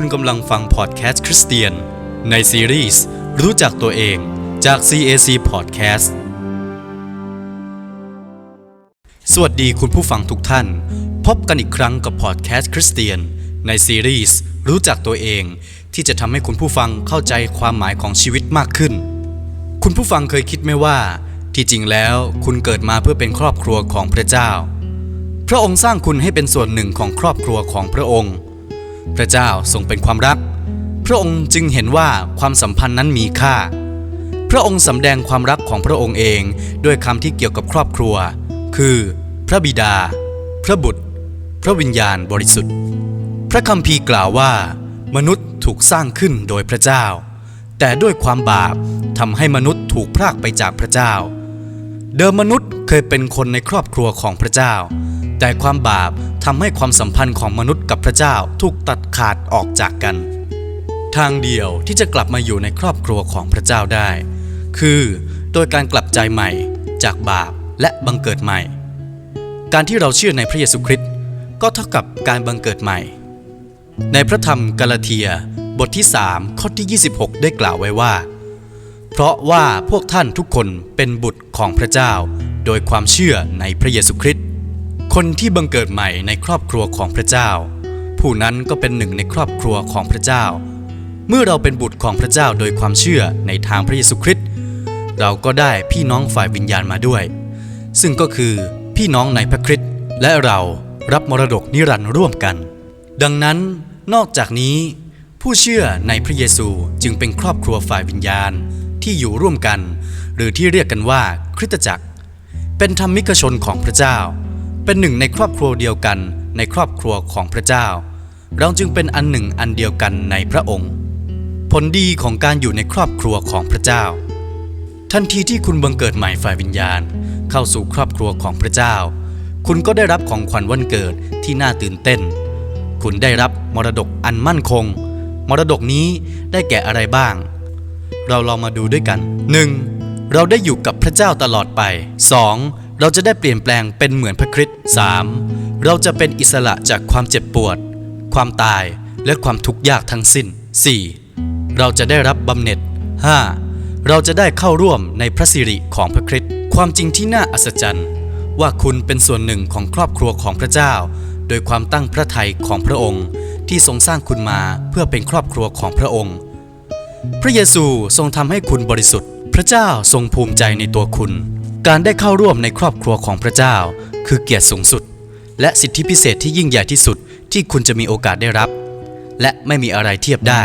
คุณกำลังฟังพอดแคสต์คริสเตียน ในซีรีส์รู้จักตัวเองจาก CAC Podcast สวัสดีคุณผู้ฟังทุกท่าน พบกันอีกครั้งกับพอดแคสต์คริสเตียน ในซีรีส์รู้จักตัวเอง ที่จะทำให้คุณผู้ฟังเข้าใจความหมายของชีวิตมากขึ้น คุณผู้ฟังเคยคิดไหมว่า ที่จริงแล้วคุณเกิดมาเพื่อเป็นครอบครัวของพระเจ้า พระองค์สร้างคุณให้เป็นส่วนหนึ่งของครอบครัวของพระองค์ พระเจ้าทรงเป็นความรัก พระองค์จึงเห็นว่าความสัมพันธ์นั้นมีค่า พระองค์สำแดงความรักของพระองค์เองด้วยคำที่เกี่ยวกับครอบครัว คือ พระบิดา พระบุตร พระวิญญาณบริสุทธิ์ พระคัมภีร์กล่าวว่า มนุษย์ถูกสร้างขึ้นโดยพระเจ้า แต่ด้วยความบาปทำให้มนุษย์ถูกพรากไปจากพระเจ้า เดิมมนุษย์เคยเป็นคนในครอบครัวของพระเจ้า แต่ความบาปทำให้ความสัมพันธ์ของมนุษย์กับพระเจ้าถูกตัดขาดออกจากกัน ทางเดียวที่จะกลับมาอยู่ในครอบครัวของพระเจ้าได้ คือโดยการกลับใจใหม่จากบาปและบังเกิดใหม่ การที่เราเชื่อในพระเยซูคริสต์ก็เท่ากับการบังเกิดใหม่ ในพระธรรมกาลาเทียบทที่ 3 ข้อที่ 26 ได้กล่าวไว้ว่า เพราะว่าพวกท่านทุกคนเป็นบุตรของพระเจ้า โดยความเชื่อในพระเยซูคริสต์ คนที่บังเกิดใหม่ในครอบครัวของพระเจ้า ผู้นั้นก็เป็นหนึ่งในครอบครัวของพระเจ้า เมื่อเราเป็นบุตรของพระเจ้าโดยความเชื่อในทางพระเยซูคริสต์เราก็ได้พี่น้องฝ่ายวิญญาณมาด้วย ซึ่งก็คือพี่น้องในพระคริสต์และเรารับมรดกนิรันดร์ร่วมกัน ดังนั้นนอกจากนี้ ผู้เชื่อในพระเยซูจึงเป็นครอบครัวฝ่ายวิญญาณที่อยู่ร่วมกัน หรือที่เรียกกันว่าคริสตจักร เป็นธรรมิกชนของพระเจ้า เป็นหนึ่งในครอบครัวเดียวกันในครอบครัวของพระเจ้า เราจึงเป็นอันหนึ่งอันเดียวกันในพระองค์ ผลดีของการอยู่ในครอบครัวของพระเจ้า ทันทีที่คุณบังเกิดใหม่ฝ่ายวิญญาณ เข้าสู่ครอบครัวของพระเจ้า คุณก็ได้รับของขวัญวันเกิดที่น่าตื่นเต้น คุณได้รับมรดกอันมั่นคง มรดกนี้ได้แก่อะไรบ้าง เราลองมาดูด้วยกัน 1. เราได้อยู่กับพระเจ้าตลอดไป 2. เราจะได้เปลี่ยนแปลงเป็นเหมือนพระคริสต์ 3. เราจะเป็นอิสระจากความเจ็บปวด ความตายและความทุกข์ยากทั้งสิ้น 4. เราจะได้รับบำเหน็จ 5. เราจะได้เข้าร่วมในพระสิริของพระคริสต์ ความจริงที่น่าอัศจรรย์ ว่าคุณเป็นส่วนหนึ่งของครอบครัวของพระเจ้า โดยความตั้งพระทัยของพระองค์ ที่ทรงสร้างคุณมาเพื่อเป็นครอบครัวของพระองค์ พระเยซูทรงทำให้คุณบริสุทธิ์ พระเจ้าทรงภูมิใจในตัวคุณ การได้เข้าร่วมในครอบครัวของพระเจ้า คือเกียรติสูงสุด และสิทธิพิเศษที่ยิ่งใหญ่ที่สุดที่คุณจะมีโอกาสได้รับ และไม่มีอะไรเทียบได้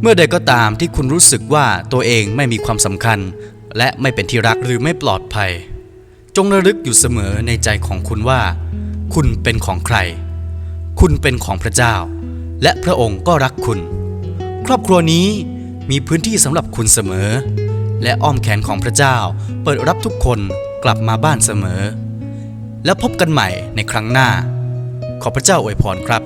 เมื่อใดก็ตามที่คุณรู้สึกว่าตัวเองไม่มีความสำคัญ และไม่เป็นที่รักหรือไม่ปลอดภัย จงระลึกอยู่เสมอในใจของคุณว่า คุณเป็นของใคร คุณเป็นของพระเจ้า และพระองค์ก็รักคุณ ครอบครัวนี้มีพื้นที่สำหรับคุณเสมอ และอ้อมแขนของพระเจ้า เปิดรับทุกคนกลับมาบ้านเสมอ แล้วพบกันใหม่ในครั้งหน้า ขอพระเจ้าอวยพรครับ